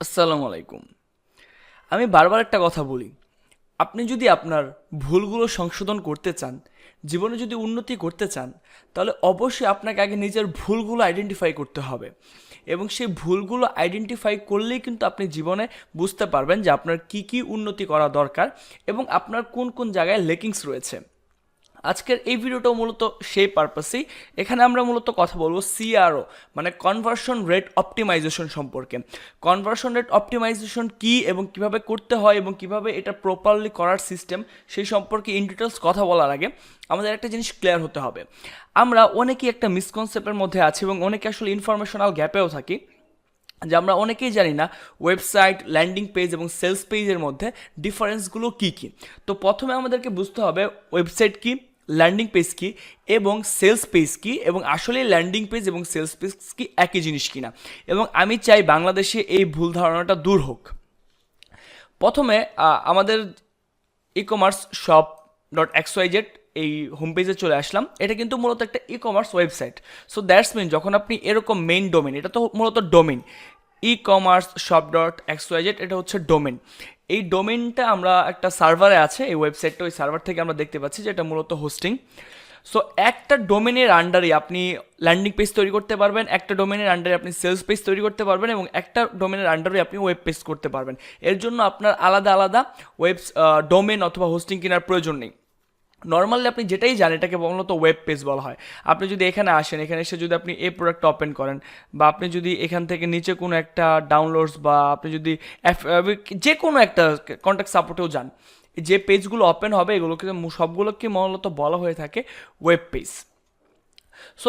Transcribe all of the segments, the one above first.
আসসালামু আলাইকুম। আমি বারবার একটা কথা বলি। আপনি যদি আপনার ভুলগুলো সংশোধন করতে চান, জীবনে যদি উন্নতি করতে চান, তাহলে অবশ্যই আপনাকে আগে নিজের ভুলগুলো আইডেন্টিফাই করতে হবে। এবং সেই ভুলগুলো আইডেন্টিফাই করলেই কিন্তু আপনি জীবনে বুঝতে পারবেন যে আপনার কি কি উন্নতি করা দরকার এবং আপনার কোন কোন জায়গায় লেকিংস রয়েছে। আজকের এই ভিডিওটাও মূলত সেই পারপাসেই এখানে আমরা মূলত কথা বলব সিআরও মানে কনভার্সন রেট অপটিমাইজেশন সম্পর্কে। কনভার্সন রেট অপটিমাইজেশন কি এবং কীভাবে করতে হয় এবং কীভাবে এটা প্রপারলি করার সিস্টেম সেই সম্পর্কে ইন ডিটেলস কথা বলার আগে আমাদের একটা জিনিস ক্লিয়ার হতে হবে। আমরা অনেকেই একটা মিসকনসেপ্টের মধ্যে আছি এবং অনেকে আসলে ইনফরমেশনাল গ্যাপেও থাকি। যে আমরা অনেকেই জানি না ওয়েবসাইট ল্যান্ডিং পেজ এবং সেলস পেজের মধ্যে ডিফারেন্সগুলো কী কী। তো প্রথমে আমাদেরকে বুঝতে হবে ওয়েবসাইট কি ল্যান্ডিং পেজ কি এবং সেলস পেজ কি এবং আসলে ল্যান্ডিং পেজ এবং সেলস পেজ কি একই জিনিস কিনা। এবং আমি চাই বাংলাদেশে এই ভুল ধারণাটা দূর হোক। প্রথমে আমাদের e commerce shop dot xyz এই হোম পেজে চলে আসলাম। এটা কিন্তু মূলত একটা e commerce website so that's mean যখন আপনি এরকম মেইন ডোমেন এটা তো মূলত domain e commerce shop dot xyz এটা হচ্ছে ডোমেন এই ডোমেনটা আমরা একটা সার্ভারে আছে, এই ওয়েবসাইটটা ওই সার্ভার থেকে আমরা দেখতে পাচ্ছি যে এটা মূলত হোস্টিং সো একটা ডোমেনের আন্ডারে আপনি ল্যান্ডিং পেজ তৈরি করতে পারবেন, একটা ডোমেনের আন্ডারে আপনি সেলস পেজ তৈরি করতে পারবেন এবং একটা ডোমেনের আন্ডারে আপনি ওয়েব পেজ করতে পারবেন। এর জন্য আপনার আলাদা আলাদা ওয়েব ডোমেন অথবা হোস্টিং কেনার প্রয়োজন নেই। নর্মালি আপনি যেটাই জানেন, এটাকে মূলত ওয়েব পেজ বলা হয়। আপনি যদি এখানে আসেন, এখানে এসে যদি আপনি এই প্রোডাক্ট ওপেন করেন, বা আপনি যদি এখান থেকে নিচে কোনো একটা ডাউনলোডস বা আপনি যদি যে কোনো একটা কন্ট্যাক্ট সাপোর্টেও যান, যে পেজগুলো ওপেন হবে, এগুলোকে সবগুলোকে মূলত বলা হয়ে থাকে ওয়েব পেজ সো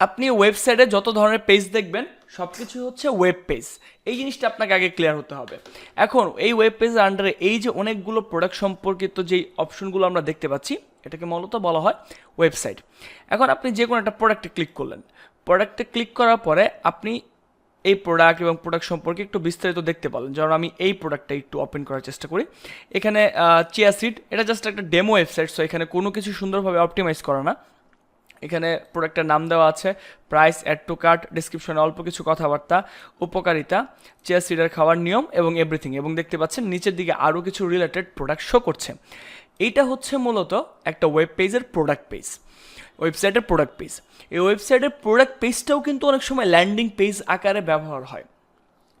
আপনি ওয়েবসাইটে যত ধরনের পেজ দেখবেন সব কিছু হচ্ছে ওয়েব পেজ এই জিনিসটা আপনাকে আগে ক্লিয়ার হতে হবে। এখন, এই ওয়েব পেজের আন্ডারে এই যে অনেকগুলো প্রোডাক্ট সম্পর্কিত যেই অপশনগুলো আমরা দেখতে পাচ্ছি, এটাকে মূলত বলা হয় ওয়েবসাইট এখন আপনি যে কোনো একটা প্রোডাক্টে ক্লিক করলেন। প্রোডাক্টে ক্লিক করার পরে আপনি এই প্রোডাক্ট এবং প্রোডাক্ট সম্পর্কে একটু বিস্তারিত দেখতে পারলেন। যেমন আমি এই প্রোডাক্টটা একটু ওপেন করার চেষ্টা করি। এখানে চিয়া সিড এটা জাস্ট একটা ডেমো ওয়েবসাইট সো এখানে কোনো কিছু সুন্দরভাবে অপটিমাইজ করা না। এখানে প্রোডাক্টের নাম দেওয়া আছে প্রাইস অ্যাড টু কার্ট ডিসক্রিপশনে অল্প কিছু কথাবার্তা, উপকারিতা চেয়ার সিডার খাওয়ার নিয়ম এবং এভরিথিং এবং দেখতে পাচ্ছেন নিচের দিকে আরও কিছু রিলেটেড প্রোডাক্ট শো করছে। এইটা হচ্ছে মূলত একটা ওয়েব পেজের প্রোডাক্ট পেজ ওয়েবসাইটের প্রোডাক্ট পেজ এই ওয়েবসাইটের প্রোডাক্ট পেজটাও কিন্তু অনেক সময় ল্যান্ডিং পেজ আকারে ব্যবহার হয়।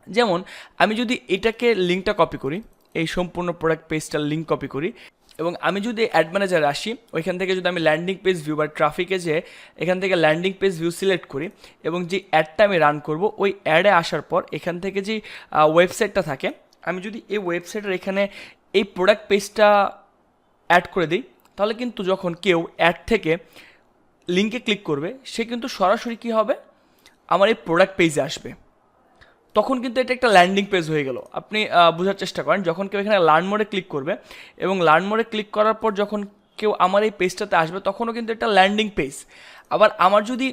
যেমন, আমি যদি এটাকে লিঙ্কটা কপি করি, এই সম্পূর্ণ প্রোডাক্ট পেজটার লিঙ্ক কপি করি এবং আমি যদি অ্যাড ম্যানেজারে আসি, ওইখান থেকে যদি আমি ল্যান্ডিং পেজ ভিউ বা ট্রাফিকে যে এখান থেকে ল্যান্ডিং পেজ ভিউ সিলেক্ট করি এবং যে অ্যাডটা আমি রান করব, ওই অ্যাডে আসার পর এখান থেকে যে ওয়েবসাইটটা থাকে, আমি যদি এই ওয়েবসাইটের এখানে এই প্রোডাক্ট পেজটা অ্যাড করে দিই, তাহলে কিন্তু যখন কেউ অ্যাড থেকে লিঙ্কে ক্লিক করবে, সে কিন্তু সরাসরি কী হবে? আমার এই প্রোডাক্ট পেজে আসবে। তখন কিন্তু এটা একটা ল্যান্ডিং পেজ হয়ে গেল। আপনি বোঝার চেষ্টা করেন, যখন কেউ এখানে লার্ন মোডে ক্লিক করবে এবং লার্ন মোডে ক্লিক করার পর যখন কেউ আমার এই পেজটাতে আসবে, তখনও কিন্তু একটা ল্যান্ডিং পেজ আবার আমার যদি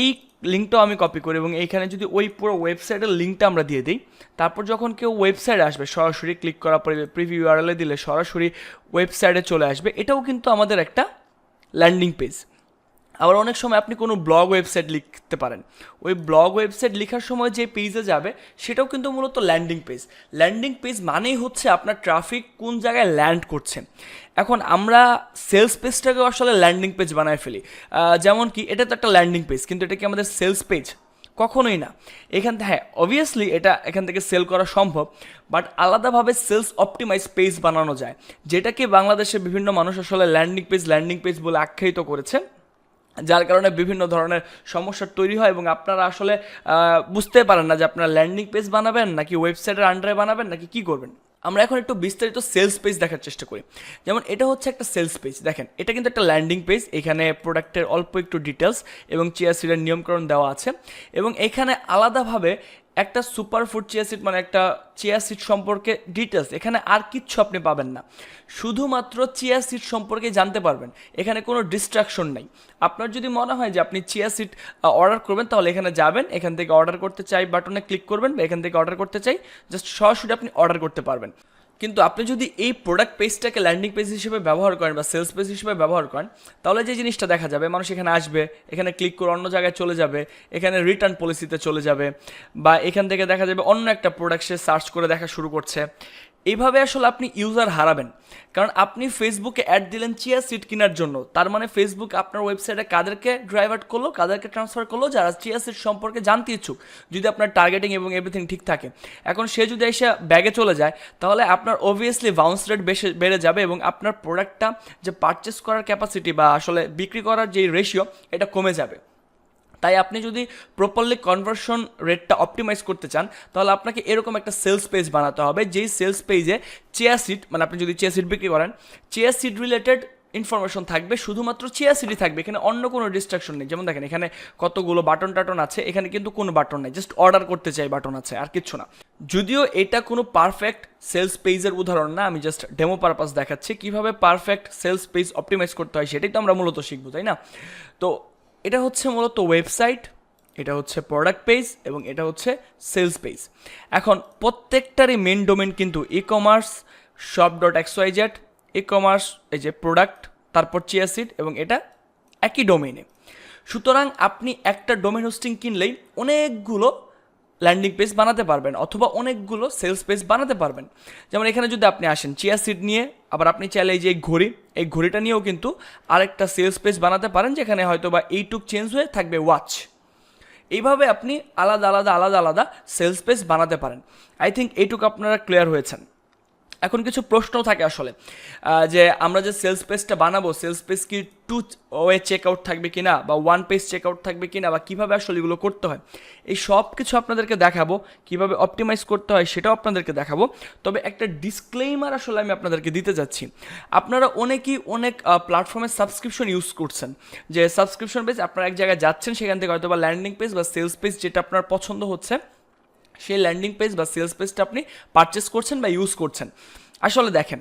এই লিঙ্কটাও আমি কপি করি এবং এইখানে যদি ওই পুরো ওয়েবসাইটের লিঙ্কটা আমরা দিয়ে দিই, তারপর যখন কেউ ওয়েবসাইটে আসবে, সরাসরি ক্লিক করার পরে প্রিভিউ ইউআরএলে দিলে সরাসরি ওয়েবসাইটে চলে আসবে, এটাও কিন্তু আমাদের একটা ল্যান্ডিং পেজ আবার অনেক সময় আপনি কোনো ব্লগ ওয়েবসাইট লিখতে পারেন। ওই ব্লগ ওয়েবসাইট লেখার সময় যে পেজে যাবে, সেটাও কিন্তু মূলত ল্যান্ডিং পেজ ল্যান্ডিং পেজ মানেই হচ্ছে আপনার ট্রাফিক কোন জায়গায় ল্যান্ড করছে। এখন আমরা সেলস পেজটাকে আসলে ল্যান্ডিং পেজ বানায় ফেলি। যেমন কি, এটা তো একটা ল্যান্ডিং পেজ কিন্তু এটা কি আমাদের সেলস পেজ কখনোই না। এখান থেকে হ্যাঁ অবভিয়াসলি এটা এখান থেকে সেল করা সম্ভব বাট আলাদাভাবে সেলস অপটিমাইজ পেজ বানানো যায় যেটাকে বাংলাদেশে বিভিন্ন মানুষ আসলে ল্যান্ডিং পেজ ল্যান্ডিং পেজ বলে আখ্যায়িত করেছে। যার কারণে বিভিন্ন ধরনের সমস্যা তৈরি হয় এবং আপনারা আসলে বুঝতে পারেন না যে আপনারা ল্যান্ডিং পেজ বানাবেন নাকি ওয়েবসাইটের আন্ডারে বানাবেন নাকি কি করবেন। আমরা এখন একটু বিস্তারিত সেলস পেজ দেখার চেষ্টা করি। যেমন এটা হচ্ছে একটা সেলস পেজ দেখেন, এটা কিন্তু একটা ল্যান্ডিং পেজ এখানে প্রোডাক্টের অল্প একটু ডিটেলস এবং চেয়ার সিটের নিয়মকরণ দেওয়া আছে এবং এখানে আলাদাভাবে একটা সুপার ফুড চিয়া সিট মানে একটা চিয়া সিট সম্পর্কে ডিটেলস এখানে আর কিচ্ছু আপনি পাবেন না। শুধুমাত্র চিয়া সিট সম্পর্কে জানতে পারবেন, এখানে কোনো ডিস্ট্রাকশন নাই। আপনার যদি মনে হয় যে আপনি চিয়া সিট অর্ডার করবেন, তাহলে এখানে যাবেন, এখান থেকে অর্ডার করতে চাই বাটনে ক্লিক করবেন, বা এখান থেকে অর্ডার করতে চাই জাস্ট সরাসরি আপনি অর্ডার করতে পারবেন। কিন্তু আপনি যদি এই প্রোডাক্ট পেজটাকে ল্যান্ডিং পেজ হিসেবে ব্যবহার করেন বা সেলস পেজ হিসেবে ব্যবহার করেন, তাহলে যে জিনিসটা দেখা যাবে, মানুষ এখানে আসবে, এখানে ক্লিক করে অন্য জায়গায় চলে যাবে, এখানে রিটার্ন পলিসিতে চলে যাবে, বা এখান থেকে দেখা যাবে অন্য একটা প্রোডাক্ট সে সার্চ করে দেখা শুরু করছে। এইভাবে আসলে আপনি ইউজার হারাবেন। কারণ আপনি ফেসবুকে অ্যাড দিলেন চিয়া সিট কেনার জন্য। তার মানে ফেসবুক আপনার ওয়েবসাইটে কাদেরকে ড্রাইভার্ট করল, কাদেরকে ট্রান্সফার করল, যারা চিয়া সিট সম্পর্কে জানতে ইচ্ছুক। যদি আপনার টার্গেটিং এবং এভরিথিং ঠিক থাকে। এখন সে যদি এসে ব্যাগে চলে যায়, তাহলে আপনার অবভিয়াসলি বাউন্স রেট বেশি, বেড়ে যাবে এবং আপনার প্রোডাক্টটা যে পারচেস করার ক্যাপাসিটি বা আসলে বিক্রি করার যে রেশিও এটা কমে যাবে। তাই আপনি যদি প্রপারলি কনভার্সন রেটটা অপটিমাইজ করতে চান, তাহলে আপনাকে এরকম একটা সেলস পেজ বানাতে হবে, যেই সেলস পেজে চেয়ার সিট মানে আপনি যদি চেয়ার সিট বিক্রি করেন চেয়ার সিট রিলেটেড ইনফরমেশন থাকবে, শুধুমাত্র চেয়ার থাকবে, এখানে অন্য কোনো ডিস্ট্রাকশন নেই। যেমন দেখেন, এখানে কতগুলো বাটন টাটন আছে, এখানে কিন্তু কোনো বাটন নেই জাস্ট অর্ডার করতে চাই বাটন আছে, আর কিচ্ছু না। যদিও এটা কোনো পারফেক্ট সেলস পেজের উদাহরণ না, আমি জাস্ট ডেমো পারপাস দেখাচ্ছি, কীভাবে পারফেক্ট সেলস পেজ অপটিমাইজ করতে হয় সেটাই তো আমরা মূলত শিখব, তাই না? তো এটা হচ্ছে মূলত ওয়েবসাইট এটা হচ্ছে প্রোডাক্ট পেজ এবং এটা হচ্ছে সেলস পেজ এখন প্রত্যেকটারই মেন ডোমেন কিন্তু e commerce shop dot X Y Z e commerce এই যে প্রোডাক্ট তারপর চিয়াসিড এবং এটা একই ডোমেনে সুতরাং আপনি একটা ডোমেন হোস্টিং কিনলেই অনেকগুলো ল্যান্ডিং পেজ বানাতে পারবেন অথবা অনেকগুলো সেলস পেজ বানাতে পারবেন। যেমন এখানে যদি আপনি আসেন চেয়ার সিট নিয়ে, আবার আপনি চাইলে এই যে এই ঘড়ি, এই ঘড়িটা নিয়েও কিন্তু আরেকটা সেলস পেজ বানাতে পারেন, যেখানে হয়তো বা এইটুক চেঞ্জ হয়ে থাকবে ওয়াচ এইভাবে আপনি আলাদা আলাদা আলাদা আলাদা সেলস পেজ বানাতে পারেন। আই থিঙ্ক এইটুক আপনারা ক্লিয়ার হয়েছেন। এখন কিছু প্রশ্ন থাকে আসলে। যে আমরা যে সেলস পেজটা বানাবো সেলস পেজ কি টু ওয়ে চেক আউট থাকবে কি না বা ওয়ান পেজ চেক আউট থাকবে কি না বা কীভাবে আসলে এগুলো করতে হয়, এই সব কিছু আপনাদেরকে দেখাবো, কীভাবে অপটিমাইজ করতে হয় সেটাও আপনাদেরকে দেখাবো। তবে একটা ডিসক্লেইমার আসলে আমি আপনাদেরকে দিতে যাচ্ছি। আপনারা অনেকেই অনেক প্ল্যাটফর্মে সাবস্ক্রিপশন ইউজ করছেন। যে সাবস্ক্রিপশন পেজ আপনারা এক জায়গায় যাচ্ছেন, সেখান থেকে হয়তো বা ল্যান্ডিং পেজ বা সেলস পেজ যেটা আপনার পছন্দ হচ্ছে সেই ল্যান্ডিং পেজ বা সেলস পেজটা আপনি পারচেস করছেন বা ইউজ করছেন। আসলে দেখেন,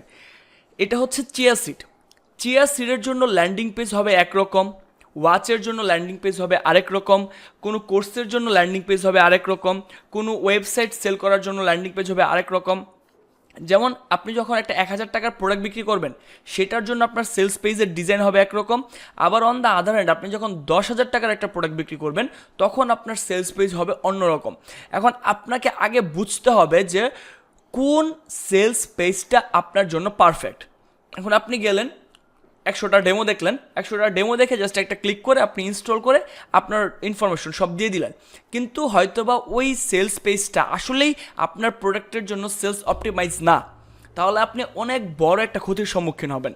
এটা হচ্ছে চেয়ার সিট চেয়ার সিটের জন্য ল্যান্ডিং পেজ হবে একরকম ওয়াচের জন্য ল্যান্ডিং পেজ হবে আরেক রকম, কোনো কোর্সের জন্য ল্যান্ডিং পেজ হবে আরেক রকম, কোনো ওয়েবসাইট সেল করার জন্য ল্যান্ডিং পেজ হবে আরেক রকম যেমন আপনি যখন একটা এক হাজার টাকার প্রোডাক্ট বিক্রি করবেন, সেটার জন্য আপনার সেলস পেজের ডিজাইন হবে একরকম। আবার অন দ্য আদার হ্যান্ড আপনি যখন দশ হাজার টাকার একটা প্রোডাক্ট বিক্রি করবেন, তখন আপনার সেলস পেজ হবে অন্যরকম। এখন আপনাকে আগে বুঝতে হবে যে কোন সেলস পেজটা আপনার জন্য পারফেক্ট এখন আপনি গেলেন একশোটা ডেমো দেখলেন, একশোটা ডেমো দেখে জাস্ট একটা ক্লিক করে আপনি ইনস্টল করে আপনার ইনফরমেশন সব দিয়ে দিলেন। কিন্তু হয়তোবা ওই সেলস পেজটা আসলেই আপনার প্রোডাক্টের জন্য সেলস অপটিমাইজ না। তাহলে আপনি অনেক বড় একটা ক্ষতির সম্মুখীন হবেন।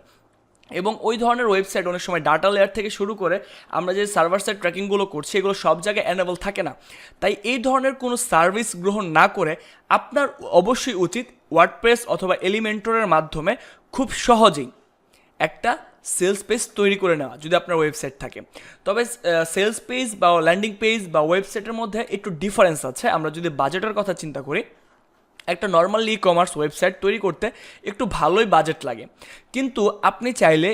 এবং ওই ধরনের ওয়েবসাইট অনেক সময় ডাটা লেয়ার থেকে শুরু করে আমরা যে সার্ভার সাইড ট্র্যাকিংগুলো করছি, এগুলো সব জায়গায় অ্যানেবল থাকে না। তাই এই ধরনের কোনো সার্ভিস গ্রহণ না করে আপনার অবশ্যই উচিত ওয়ার্ডপ্রেস অথবা এলিমেন্টরের মাধ্যমে খুব সহজেই একটা সেলস পেজ তৈরি করে নেওয়া, যদি আপনার ওয়েবসাইট থাকে। তবে সেলস পেজ বা ল্যান্ডিং পেজ বা ওয়েবসাইটের মধ্যে একটু ডিফারেন্স আছে। আমরা যদি বাজেটের কথা চিন্তা করি, একটা নর্মাল ই কমার্স ওয়েবসাইট তৈরি করতে একটু ভালোই বাজেট লাগে। কিন্তু আপনি চাইলে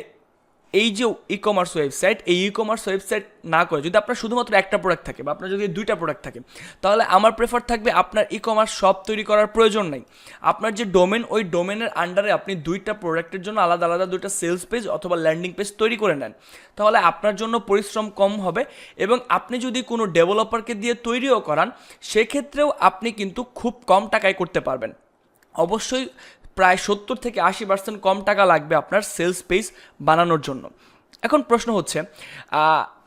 এই যে ই কমার্স ওয়েবসাইট এই ই কমার্স ওয়েবসাইট না করে, যদি আপনার শুধুমাত্র একটা প্রোডাক্ট থাকে বা আপনার যদি দুইটা প্রোডাক্ট থাকে, তাহলে আমার প্রেফার থাকবে আপনার ই কমার্স শপ তৈরি করার প্রয়োজন নেই। আপনার যে ডোমেন ওই ডোমেনের আন্ডারে আপনি দুইটা প্রোডাক্টের জন্য আলাদা আলাদা দুইটা সেলস পেজ অথবা ল্যান্ডিং পেজ তৈরি করে নেন। তাহলে আপনার জন্য পরিশ্রম কম হবে এবং আপনি যদি কোনো ডেভেলপারকে দিয়ে তৈরিও করান, সেক্ষেত্রেও আপনি কিন্তু খুব কম টাকায় করতে পারবেন। অবশ্যই প্রায় সত্তর থেকে আশি পার্সেন্ট কম টাকা লাগবে আপনার সেলস পেজ বানানোর জন্য। এখন প্রশ্ন হচ্ছে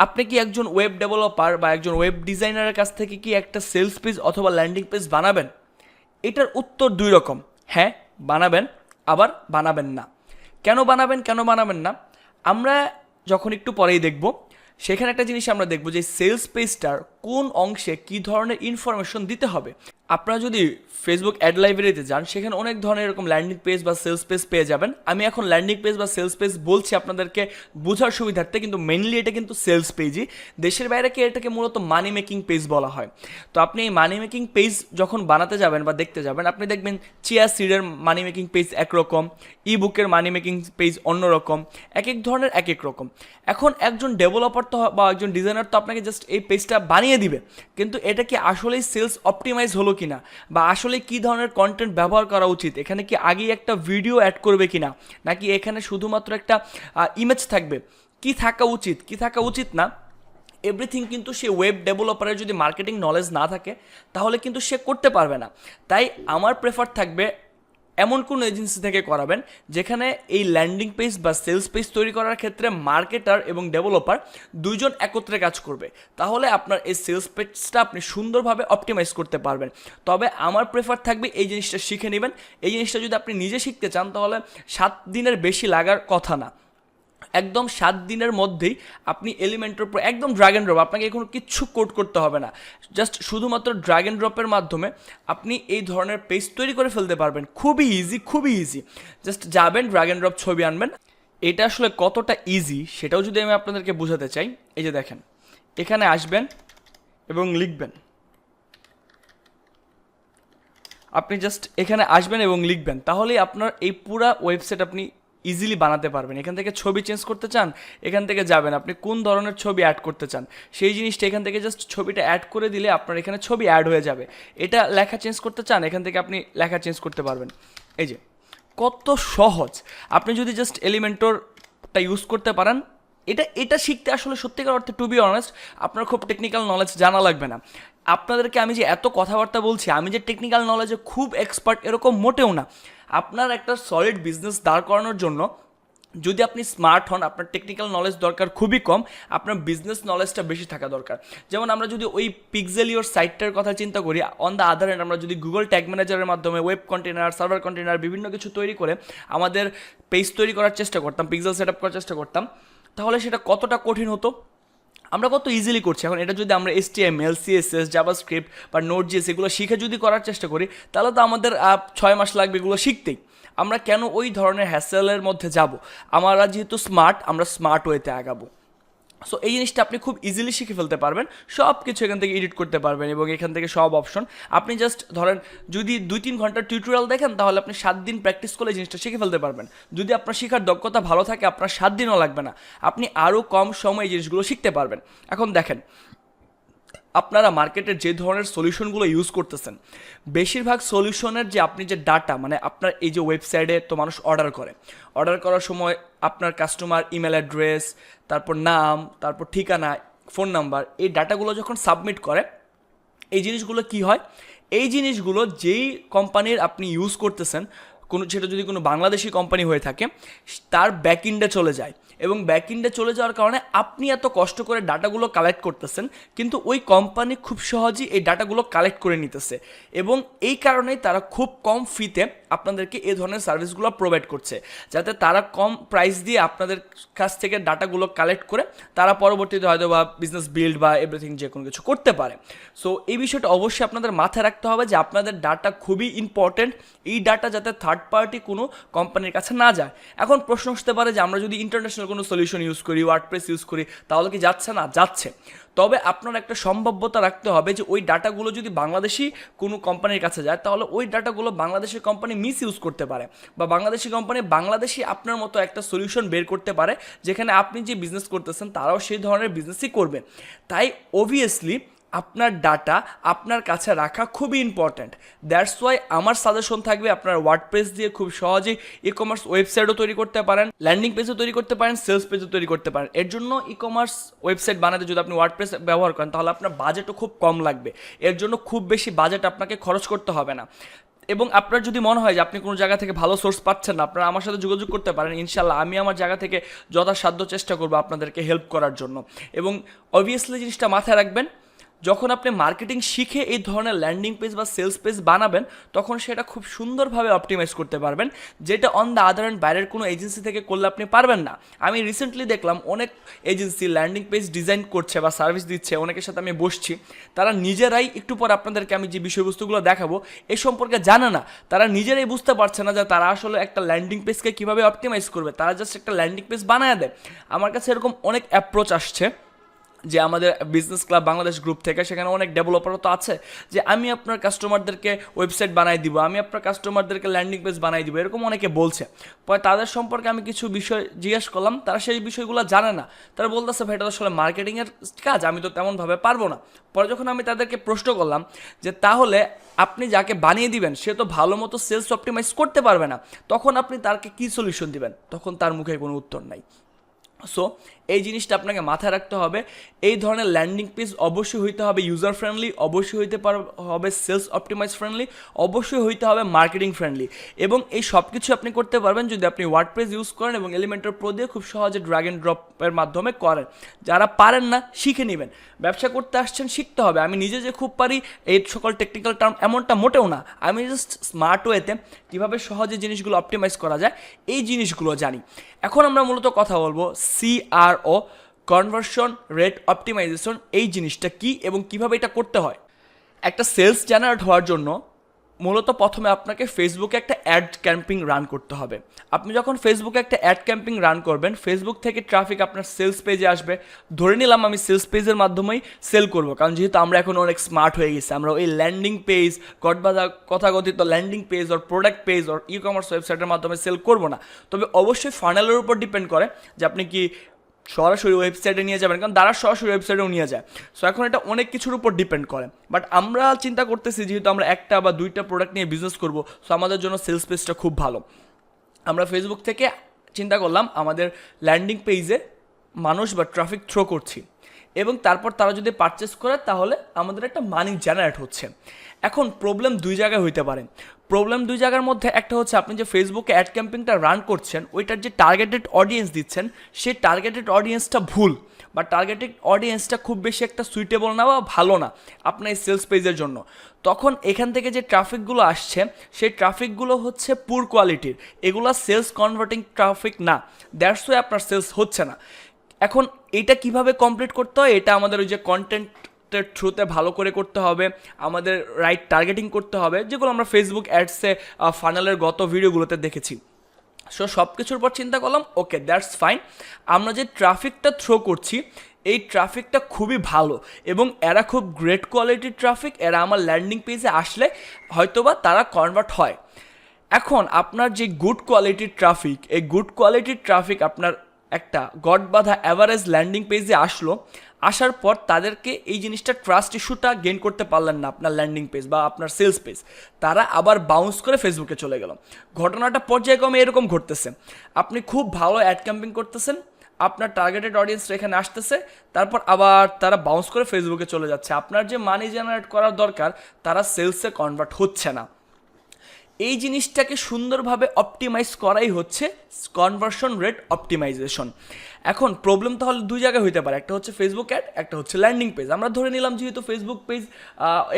আপনি কি একজন ওয়েব ডেভেলপার বা একজন ওয়েব ডিজাইনারের কাছ থেকে কি একটা সেলস পেজ অথবা ল্যান্ডিং পেজ বানাবেন? এটার উত্তর দুই রকম। হ্যাঁ বানাবেন, আবার বানাবেন না। কেন বানাবেন কেন বানাবেন না? আমরা যখন একটু পরেই দেখব, সেখানে একটা জিনিস আমরা দেখব যে সেলস পেজটার কোন অংশে কী ধরনের ইনফরমেশন দিতে হবে। আপনারা যদি ফেসবুক অ্যাড লাইব্রেরিতে যান, সেখানে অনেক ধরনের এরকম ল্যান্ডিং পেজ বা সেলস পেজ পেয়ে যাবেন। আমি এখন ল্যান্ডিং পেজ বা সেলস পেজ বলছি আপনাদেরকে বোঝার সুবিধার্থে, কিন্তু মেনলি এটা কিন্তু সেলস পেজই দেশের বাইরে কি এটাকে মূলত মানি মেকিং পেজ বলা হয়? তো আপনি এই মানি মেকিং পেজ যখন বানাতে যাবেন বা দেখতে যাবেন, আপনি দেখবেন চিয়া সিডের মানি মেকিং পেজ একরকম ই বুকের মানি মেকিং পেজ অন্যরকম এক এক ধরনের এক এক রকম। এখন একজন ডেভেলপার তো বা একজন ডিজাইনার তো আপনাকে জাস্ট এই পেজটা বানিয়ে দিবে। কিন্তু এটা কি আসলেই সেলস অপটিমাইজ হলো কিনা? বা আসলে কি ধরনের কন্টেন্ট ব্যবহার করা উচিত? এখানে কি আগেই একটা ভিডিও অ্যাড করবে কিনা? নাকি এখানে শুধুমাত্র একটা ইমেজ থাকবে? কি থাকা উচিত? কি থাকা উচিত না? এভরিথিং কিন্তু সে ওয়েব ডেভেলপারের যদি মার্কেটিং নলেজ না থাকে, তাহলে কিন্তু সে করতে পারবে না। তাই আমার প্রেফার থাকবে এমন কোন এজেন্সি থেকে করাবেন যেখানে এই ল্যান্ডিং পেজ বা সেলস পেজ তৈরি করার ক্ষেত্রে মার্কেটার এবং ডেভেলপার দুইজন একত্রে কাজ করবে। তাহলে আপনার এই সেলস পেজটা আপনি সুন্দরভাবে অপটিমাইজ করতে পারবেন। তবে আমার প্রেফার থাকবে এই জিনিসটা শিখে নেবেন। এই জিনিসটা যদি আপনি নিজে শিখতে চান, তাহলে সাত দিনের বেশি লাগার কথা না। একদম সাত দিনের মধ্যেই আপনি এলিমেন্টের উপর একদম ড্রাগন ড্রপ আপনাকে কোনো কিচ্ছু কোড করতে হবে না। জাস্ট শুধুমাত্র ড্রাগন ড্রপের মাধ্যমে আপনি এই ধরনের পেজ তৈরি করে ফেলতে পারবেন। খুবই ইজি খুবই ইজি জাস্ট যাবেন ড্রাগন ড্রপ ছবি আনবেন। এটা আসলে কতটা ইজি সেটাও যদি আমি আপনাদেরকে বোঝাতে চাই, এই যে দেখেন, এখানে আসবেন এবং লিখবেন। আপনি জাস্ট এখানে আসবেন এবং লিখবেন। তাহলেই আপনার এই পুরা ওয়েবসাইট আপনি ইজিলি বানাতে পারবেন। এখান থেকে ছবি চেঞ্জ করতে চান, এখান থেকে যাবেন। আপনি কোন ধরনের ছবি অ্যাড করতে চান, সেই জিনিসটা এখান থেকে জাস্ট ছবিটা অ্যাড করে দিলে আপনার এখানে ছবি অ্যাড হয়ে যাবে। এটা লেখা চেঞ্জ করতে চান, এখান থেকে আপনি লেখা চেঞ্জ করতে পারবেন। এই যে, কত সহজ। আপনি যদি জাস্ট এলিমেন্টরটা ইউজ করতে পারেন, এটা এটা শিখতে আসলে সত্যিকার অর্থে টু বি অনেস্ট আপনার খুব টেকনিক্যাল নলেজ জানা লাগবে না। আপনাদেরকে আমি যে এত কথাবার্তা বলছি, আমি যে টেকনিক্যাল নলেজে খুব এক্সপার্ট এরকম মোটেও না। আপনার একটা সলিড বিজনেস দাঁড় করানোর জন্য যদি আপনি স্মার্ট হন, আপনার টেকনিক্যাল নলেজ দরকার খুবই কম, আপনার বিজনেস নলেজটা বেশি থাকা দরকার। যেমন আমরা যদি ওই পিক্সেলিওর সাইটটার কথা চিন্তা করি অন দ্য আদার হ্যান্ড আমরা যদি গুগল ট্যাগ ম্যানেজারের মাধ্যমে ওয়েব কন্টেনার সার্ভার কন্টেনার বিভিন্ন কিছু তৈরি করে আমাদের পেজ তৈরি করার চেষ্টা করতাম পিক্সেল সেট আপ করার চেষ্টা করতাম, তাহলে সেটা কতটা কঠিন হতো? আমরা কত ইজিলি করছি। এখন এটা যদি আমরা S T M L S JavaScript বা নোট জিএস এগুলো শিখে যদি করার চেষ্টা করি, তাহলে তো আমাদের ছয় মাস লাগবে এগুলো শিখতেই। আমরা কেন ওই ধরনের হ্যাসেলের মধ্যে যাব? আমরা যেহেতু স্মার্ট আমরা স্মার্ট ওয়েতে আগাবো। সো এই জিনিসটা আপনি খুব ইজিলি শিখে ফেলতে পারবেন। সব কিছু এখান থেকে এডিট করতে পারবেন এবং এখান থেকে সব অপশন আপনি জাস্ট ধরেন, যদি দুই তিন ঘণ্টার টিউটোরিয়াল দেখেন, তাহলে আপনি সাত দিন প্র্যাকটিস করে জিনিসটা শিখে ফেলতে পারবেন। যদি আপনার শেখার দক্ষতা ভালো থাকে, আপনার সাত দিনও লাগবে না। আপনি আরও কম সময়ে এই জিনিসগুলো শিখতে পারবেন। এখন দেখেন আপনারা মার্কেটের যে ধরনের সলিউশনগুলো ইউজ করতেছেন, বেশিরভাগ সলিউশনের যে আপনি যে ডাটা মানে আপনার এই যে ওয়েবসাইটে তো মানুষ অর্ডার করে। অর্ডার করার সময় আপনার কাস্টমার ইমেল অ্যাড্রেস তারপর নাম, তারপর ঠিকানা ফোন নাম্বার এই ডাটাগুলো যখন সাবমিট করে, এই জিনিসগুলো কি হয়? এই জিনিসগুলো যেই কোম্পানির আপনি ইউজ করতেছেন, কোনো, সেটা যদি কোনো বাংলাদেশি কোম্পানি হয়ে থাকে, তার ব্যাক ইন্ডে চলে যায়। এবং ব্যাক ইন্ডে চলে যাওয়ার কারণে আপনি এত কষ্ট করে ডাটাগুলো কালেক্ট করতেছেন, কিন্তু ওই কোম্পানি খুব সহজেই এই ডাটাগুলো কালেক্ট করে নিতেছে। এবং এই কারণেই তারা খুব কম ফিতে আপনাদেরকে এই ধরনের সার্ভিসগুলো প্রোভাইড করছে। যাতে তারা কম প্রাইস দিয়ে আপনাদের কাছ থেকে ডাটাগুলো কালেক্ট করে তারা পরবর্তীতে হয়তো বা বিজনেস বিল্ড বা এভরিথিং যে কোনো কিছু করতে পারে। সো এই বিষয়টা অবশ্যই আপনাদের মাথায় রাখতে হবে যে আপনাদের ডাটা খুবই ইম্পর্টেন্ট এই ডাটা যাতে থার্ড পার্টি কোনো কোম্পানির কাছে না যায়। এখন প্রশ্ন আসতে পারে যে আমরা যদি ইন্টারন্যাশনাল কোনো সলিউশন ইউজ করি ওয়ার্ডপ্রেস ইউজ করি, তাহলে কি যাচ্ছে না? যাচ্ছে। তবে আপনার একটা সম্ভাব্যতা রাখতে হবে যে ওই ডাটাগুলো যদি বাংলাদেশি কোনো কোম্পানির কাছে যায়, তাহলে ওই ডাটাগুলো বাংলাদেশের কোম্পানি মিস ইউজ করতে পারে বা বাংলাদেশি কোম্পানি বাংলাদেশি আপনার মতো একটা সলিউশন বের করতে পারে, যেখানে আপনি যে বিজনেস করতেছেন, তারাও সেই ধরনের বিজনেসই করবে। তাই অবভিয়াসলি আপনার ডাটা আপনার কাছে রাখা খুবই ইম্পর্ট্যান্ট দ্যাটস ওয়াই আমার সাজেশন থাকবে আপনার ওয়ার্ডপ্রেস দিয়ে খুব সহজেই ই কমার্স ওয়েবসাইটও তৈরি করতে পারেন ল্যান্ডিং পেজও তৈরি করতে পারেন সেলস পেজও তৈরি করতে পারেন। এর জন্য ই কমার্স ওয়েবসাইট বানাতে যদি আপনি ওয়ার্ডপ্রেস ব্যবহার করেন, তাহলে আপনার বাজেটও খুব কম লাগবে। এর জন্য খুব বেশি বাজেট আপনাকে খরচ করতে হবে না। এবং আপনার যদি মনে হয় যে আপনি কোনো জায়গা থেকে ভালো সোর্স পাচ্ছেন না, আপনারা আমার সাথে যোগাযোগ করতে পারেন। ইনশাল্লাহ আমি আমার জায়গা থেকে যথাসাধ্য চেষ্টা করব আপনাদেরকে হেল্প করার জন্য। এবং অবভিয়াসলি জিনিসটা মাথায় রাখবেন যখন আপনি মার্কেটিং শিখে এই ধরনের ল্যান্ডিং পেজ বা সেলস পেজ বানাবেন, তখন সেটা খুব সুন্দরভাবে অপটিমাইজ করতে পারবেন, যেটা অন দ্য আদার হ্যান্ড বাইরের কোনো এজেন্সি থেকে করলে আপনি পারবেন না। আমি রিসেন্টলি দেখলাম অনেক এজেন্সি ল্যান্ডিং পেজ ডিজাইন করছে বা সার্ভিস দিচ্ছে, অনেকের সাথে আমি বসছি। তারা নিজেরাই একটু পর আপনাদেরকে আমি যে বিষয়বস্তুগুলো দেখাবো, এ সম্পর্কে জানে না। তারা নিজেরাই বুঝতে পারছে না যে তারা আসলে একটা ল্যান্ডিং পেজকে কীভাবে অপটিমাইজ করবে। তারা জাস্ট একটা ল্যান্ডিং পেজ বানায় দেয়। আমার কাছে এরকম অনেক অ্যাপ্রোচ আসছে। যে আমাদের বিজনেস ক্লাব বাংলাদেশ গ্রুপ থেকে সেখানে অনেক ডেভেলপারও তো আছে, যে আমি আপনার কাস্টমারদেরকে ওয়েবসাইট বানাই দিব, আমি আপনার কাস্টমারদেরকে ল্যান্ডিং পেজ বানাই দিব, এরকম অনেকে বলছে। পরে তাদের সম্পর্কে আমি কিছু বিষয় জিজ্ঞেস করলাম, তারা সেই বিষয়গুলো জানে না। তারা বলতেছে, ভাই, এটা আসলে মার্কেটিংয়ের কাজ, আমি তো তেমনভাবে পারব না। পরে যখন আমি তাদেরকে প্রশ্ন করলাম, যে তাহলে আপনি যাকে বানিয়ে দিবেন, সে তো ভালো মতো সেলস অপটিমাইজ করতে পারবে না, তখন আপনি তাকে কী সলিউশন দিবেন? তখন তার মুখে কোনো উত্তর নাই। সো এই জিনিসটা আপনাকে মাথায় রাখতে হবে। এই ধরনের ল্যান্ডিং পেজ অবশ্যই হইতে হবে ইউজার ফ্রেন্ডলি অবশ্যই হইতে পার, হবে সেলস অপটিমাইজ ফ্রেন্ডলি অবশ্যই হইতে হবে মার্কেটিং ফ্রেন্ডলি এবং এই সব কিছু আপনি করতে পারবেন যদি আপনি ওয়ার্ড পেজ ইউজ করেন এবং এলিমেন্টার প্রো দিয়ে খুব সহজে ড্র্যাগ অ্যান্ড ড্রপের মাধ্যমে করেন। যারা পারেন না, শিখে নেবেন। ব্যবসা করতে আসছেন, শিখতে হবে। আমি নিজে যে খুব পারি, এই সকল টেকনিক্যাল টার্ম এমনটা মোটেও না। আমি জাস্ট স্মার্ট ওয়েতে কীভাবে সহজে জিনিসগুলো অপটিমাইজ করা যায়, এই জিনিসগুলো জানি। এখন আমরা মূলত কথা বলব সিআরও কনভার্সন রেট অপটিমাইজেশন এই জিনিসটা কি এবং কীভাবে এটা করতে হয়? একটা সেলস জেনারেট হওয়ার জন্য মূলত প্রথমে আপনাকে ফেসবুকে একটা অ্যাড ক্যাম্পিং রান করতে হবে। আপনি যখন ফেসবুকে একটা অ্যাড ক্যাম্পিং রান করবেন ফেসবুক থেকে ট্রাফিক আপনার সেলস পেজে আসবে। ধরে নিলাম আমি সেলস পেজের মাধ্যমেই সেল করব, কারণ যেহেতু আমরা এখন অনেক স্মার্ট হয়ে গেছি, আমরা ওই ল্যান্ডিং পেজ গটবাধা কথাগতিত ল্যান্ডিং পেজ ওর প্রোডাক্ট পেজ ওর ই কমার্স ওয়েবসাইটের মাধ্যমে সেল করব না। তবে অবশ্যই ফানেলের উপর ডিপেন্ড করে যে আপনি কি সরাসরি ওয়েবসাইটে নিয়ে যাবেন, কারণ তারা সরাসরি ওয়েবসাইটেও নিয়ে যায়। সো এখন এটা অনেক কিছুর উপর ডিপেন্ড করে। বাট আমরা চিন্তা করতেছি, যেহেতু আমরা একটা বা দুইটা প্রোডাক্ট নিয়ে বিজনেস করব সো আমাদের জন্য সেলস পেজটা খুব ভালো। আমরা ফেসবুক থেকে চিন্তা করলাম, আমাদের ল্যান্ডিং পেজে মানুষ বা ট্রাফিক থ্রো করছি। এবং তারপর তারা যদি পারচেস করে, তাহলে আমাদের একটা মানি জেনারেট হচ্ছে। এখন প্রবলেম দুই জায়গায় হইতে পারে। প্রবলেম দুই জায়গার মধ্যে একটা হচ্ছে আপনি যে ফেসবুকে অ্যাড ক্যাম্পিংটা রান করছেন, ওইটার যে টার্গেটেড অডিয়েন্স দিচ্ছেন, সেই টার্গেটেড অডিয়েন্সটা ভুল। বা টার্গেটেড অডিয়েন্সটা খুব বেশি একটা সুইটেবল না বা ভালো না আপনার এই সেলস পেজের জন্য। তখন এখান থেকে যে ট্রাফিকগুলো আসছে, সেই ট্রাফিকগুলো হচ্ছে পুর কোয়ালিটির এগুলো সেলস কনভার্টিং ট্রাফিক না। দ্যাটস ওয়ে আপনার সেলস হচ্ছে না। এখন এটা কীভাবে কমপ্লিট করতে হয়, এটা আমাদের ওই যে কন্টেন্টের থ্রুতে ভালো করে করতে হবে, আমাদের রাইট টার্গেটিং করতে হবে, যেগুলো আমরা ফেসবুক অ্যাডসে ফানেলের গত ভিডিওগুলোতে দেখেছি। সো সব কিছুর পর চিন্তা করলাম ওকে দ্যাটস ফাইন আমরা যে ট্রাফিকটা থ্রো করছি, এই ট্রাফিকটা খুবই ভালো এবং এরা খুব গ্রেট কোয়ালিটির ট্রাফিক এরা আমার ল্যান্ডিং পেজে আসলে হয়তোবা তারা কনভার্ট হয়। এখন, আপনার যে গুড কোয়ালিটির ট্রাফিক এই গুড কোয়ালিটির ট্রাফিক আপনার একটা গড বাঁধা অ্যাভারেজ ল্যান্ডিং পেজে আসলো। আসার পর তাদেরকে এই জিনিসটা ট্রাস্ট ইস্যুটা গেইন করতে পারলেন না আপনার ল্যান্ডিং পেজ বা আপনার সেলস পেজ তারা আবার বাউন্স করে ফেসবুকে চলে গেল। ঘটনাটা পর্যায়ক্রমে এরকম ঘটতেছে। আপনি খুব ভালো অ্যাড ক্যাম্পিং করতেছেন, আপনার টার্গেটেড অডিয়েন্স এখানে আসতেছে, তারপর আবার তারা বাউন্স করে ফেসবুকে চলে যাচ্ছে। আপনার যে মানি জেনারেট করার দরকার, তারা সেলসে কনভার্ট হচ্ছে না। এই জিনিসটাকে সুন্দরভাবে অপটিমাইজ করাই হচ্ছে কনভার্সন রেট অপটিমাইজেশন এখন প্রবলেম তাহলে দুই জায়গায় হইতে পারে, একটা হচ্ছে ফেসবুক অ্যাড একটা হচ্ছে ল্যান্ডিং পেজ আমরা ধরে নিলাম যেহেতু ফেসবুক পেজ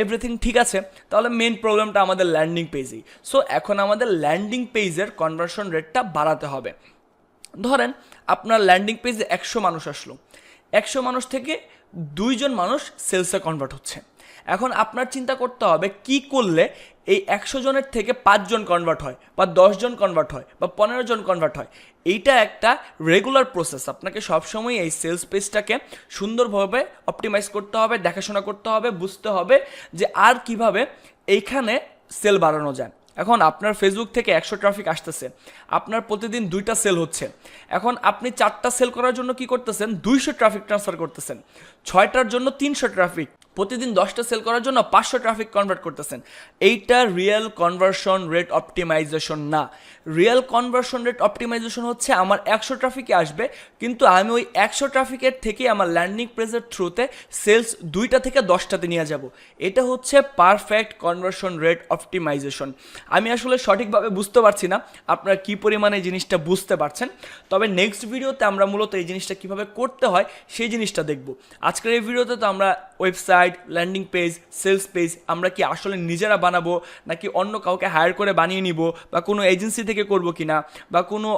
এভরিথিং ঠিক আছে, তাহলে মেন প্রবলেমটা আমাদের ল্যান্ডিং পেজেই সো এখন আমাদের ল্যান্ডিং পেজের কনভার্সন রেটটা বাড়াতে হবে। ধরেন, আপনার ল্যান্ডিং পেজে একশো মানুষ আসলো। একশো মানুষ থেকে দুইজন মানুষ সেলসে কনভার্ট হচ্ছে। এখন আপনার চিন্তা করতে হবে, কি করলে এই একশো জনের থেকে পাঁচজন কনভার্ট হয়, বা দশজন কনভার্ট হয়, বা পনেরো জন কনভার্ট হয়? এইটা একটা রেগুলার প্রসেস আপনাকে সবসময় এই সেলস পেজটাকে সুন্দরভাবে অপটিমাইজ করতে হবে, দেখাশোনা করতে হবে, বুঝতে হবে যে আর কীভাবে এইখানে সেল বাড়ানো যায়। এখন আপনার ফেসবুক থেকে একশো ট্রাফিক আসতেছে, আপনার প্রতিদিন দুইটা সেল হচ্ছে। এখন আপনি চারটা সেল করার জন্য কি করতেছেন? দুইশো ট্রাফিক ট্রান্সফার করতেছেন। ছয়টার জন্য তিনশো ট্রাফিক প্রতিদিন দশটা সেল করার জন্য পাঁচশো ট্রাফিক কনভার্ট করতেছেন। এইটা রিয়েল কনভার্সন রেট অপটিমাইজেশন না। রিয়েল কনভার্সন রেট অপটিমাইজেশন হচ্ছে আমার একশো ট্রাফিকে আসবে, কিন্তু আমি ওই একশো ট্রাফিকের থেকে আমার ল্যান্ডিং পেজের থ্রুতে সেলস দুইটা থেকে দশটাতে নিয়ে যাব। এটা হচ্ছে পারফেক্ট কনভার্সন রেট অপটিমাইজেশন আমি আসলে সঠিকভাবে বুঝতে পারছি না, আপনারা কী পরিমাণে জিনিসটা বুঝতে পারছেন? তবে নেক্সট ভিডিওতে আমরা মূলত এই জিনিসটা কীভাবে করতে হয়, সেই জিনিসটা দেখব। আজকের এই ভিডিওতে তো আমরা website landing page sales page আমরা কি আসলে নিজেরা বানাবো, নাকি অন্য কাউকে হায়ার করে বানিয়ে নিব, বা কোনো এজেন্সি থেকে করব কিনা, বা কোনো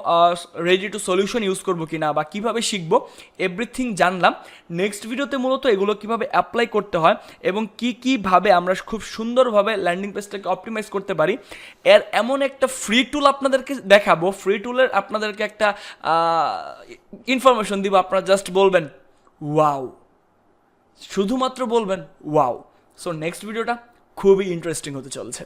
রেডি টু সলিউশন ইউজ করব কি না বা কীভাবে শিখব এভরিথিং জানলাম। নেক্সট ভিডিওতে মূলত এগুলো কীভাবে অ্যাপ্লাই করতে হয়, এবং কি কীভাবে আমরা খুব সুন্দরভাবে ল্যান্ডিং পেজটাকে অপটিমাইজ করতে পারি, এর এমন একটা ফ্রি টুল আপনাদেরকে দেখাবো ফ্রি টুলের আপনাদেরকে একটা ইনফরমেশন দিব, আপনারা জাস্ট বলবেন ওয়াও শুধুমাত্র বলবেন ওয়াও সো নেক্সট ভিডিওটা খুবই ইন্টারেস্টিং হতে চলছে।